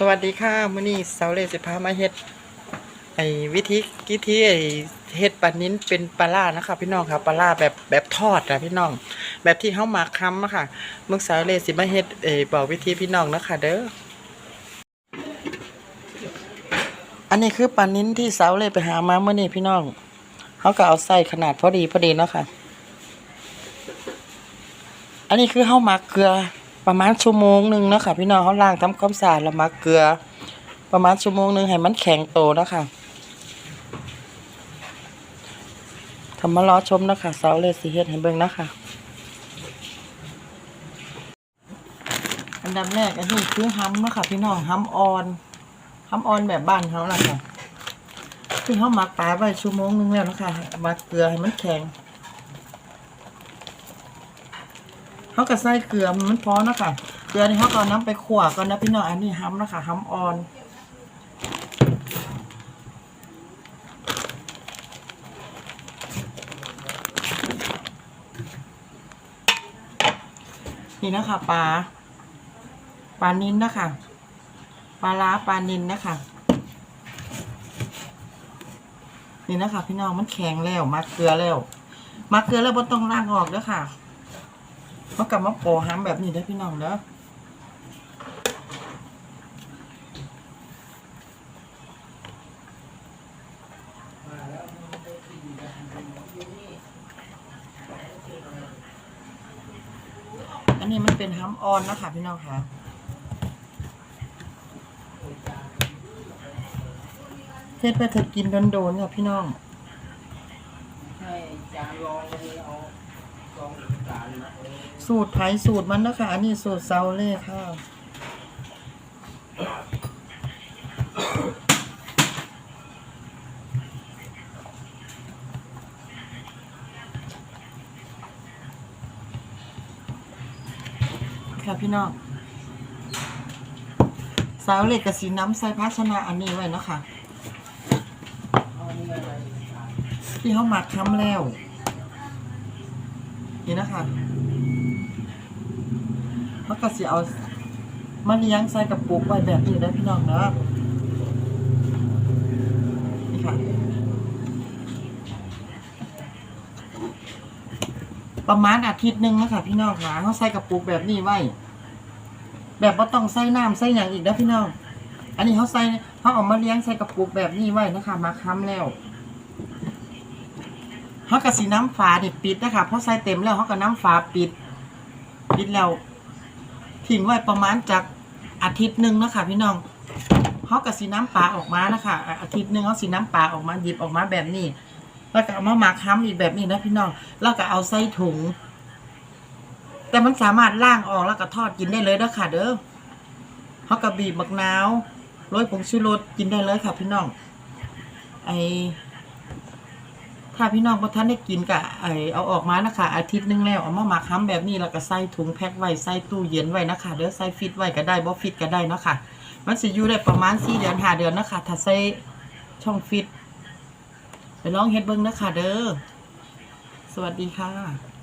สวัสดีค่ะมื้อนี้เสาเลสิพามาเฮ็ดไอ้วิธีกิธีไอ้เฮ็ดปลานิ้นเป็นปลาล่านะคะพี่น้องค่ะปลาล่าแบบแบบทอดนะพี่น้อง แบบที่เฮามาค้ำอะค่ะมึงเสาเลสิมาเฮ็ดเอ้บอกวิธีพี่น้องนะคะเด้ออันนี้คือปลานิ้นที่เสาเลไปหามาเมื่อนี้พี่น้องเขาก็เอาใส่ขนาดพอดีพอดีเนาะค่ะ อันนี้คือเฮาหมักเกลือ ประมาณชั่วโมงหนึ่งเนาะค่ะพี่น้องเขาล้างทำความสะอาดแล้วมักเกลือ ประมาณชั่วโมงหนึ่งให้มันแข็งโตนะค่ะทำมารอชมนะคะเสาเลยสิเฮ็ดให้เบิ่งนะคะอันดับแรกอันนี้คือห้ำนะค่ะพี่น้องห้ำออนห้ำออนแบบบ้านเขาละค่ะที่เขาหมักปลาไว้ชั่วโมงหนึงแล้วนะคะมักเกลือให้มันแข็ง เขาก็ใส่เกลือมันพอเนาะคะเกลือนี่เขาก็เอาน้ำไปขวก่อนนะพี่น้องอันนี้ห้ำนะคะห้ำอ่อนนี่นะคะปลาปลานินนะคะปลาล้าปลานินนะคะนี่นะคะ พี่น้องมันแข็งแล้วมาเกลือแล้วมาเกลือแล้วบ่ต้องล้างออกด้อค่ะ มากลับมาโปห้ำแบบนี้ได้พี่น้องเด้ออันนี้มันเป็นห้ำออนนะคะพี่น้องค่ะเทศไปเธอกินโดนๆค่ะพี่น้องให้จานรองวันนี้เอา สูตรไผ่สูตรมันนะคะอันนี้สูตรเซาเล่ค่ะค่ะพี่น้องสาวเหล็กกับสีน้ำใส่ภาชนะอันนี้ไว้นะคะที่เขาหมักทำแล้ว นี่นะคะเขาก็สิเอามาเลี้ยงใส่กับปุกไว้แบบนี้ได้พี่น้องนะนี่ค่ะ ประมาณอาทิตย์หนึ่งนะคะพี่น้องค่ะเขาใส่กระปุกแบบนี้ไว้ แบบว่าต้องใส่น้ำใส่อย่างอีกนะพี่น้อง อันนี้เขาใส่เขาเอามาเลี้ยงใส่กระปุกแบบนี้ไว้นะคะ มาค้ำแล้ว เขากับสีน้ำฝาเนี่ปิดนะคะเพราะใส่เต็มแล้วเขากับน้ำฝาปิด ปิดแล้วทิ้งไว้ประมาณจากอาทิตย์หนึ่งนะคะพี่น้องเขากับสีน้ำปลาออกมานะคะอะอาทิตย์หนึ่งเขาสีน้ำปลาออกมาหยิบออกมาแบบนี้ แล้วก็เอามาหมักค้ำอีกแบบนี้นะพี่น้องแล้วก็เอาใส่ถุง แต่มันสามารถล่างออกแล้วก็ทอดกินได้เลยนะคะเด้อเขากับบีบมะนาวโรยผงชูรสกินได้เลยค่ะพี่น้องไอ ถ้าพี่น้องพอท่านได้กินก็ไอเอาออกมานะคะ อาทิตย์หนึงแล้วเอามาหมักค้ำแบบนี้แล้วก็ใส่ถุงแพ็คไว้ใส่ตู้เย็นไว้นะคะเด้อใส่ฟิตไว้ก็ได้บ่ฟิตก็ได้นะคะมันสิอยู่ได้ประมาณสี่เดือนห้าเดือนนะคะถ้าใส่ช่องฟิตไปลองเฮ็ดเบิ้งนะคะเด้อสวัสดีค่ะ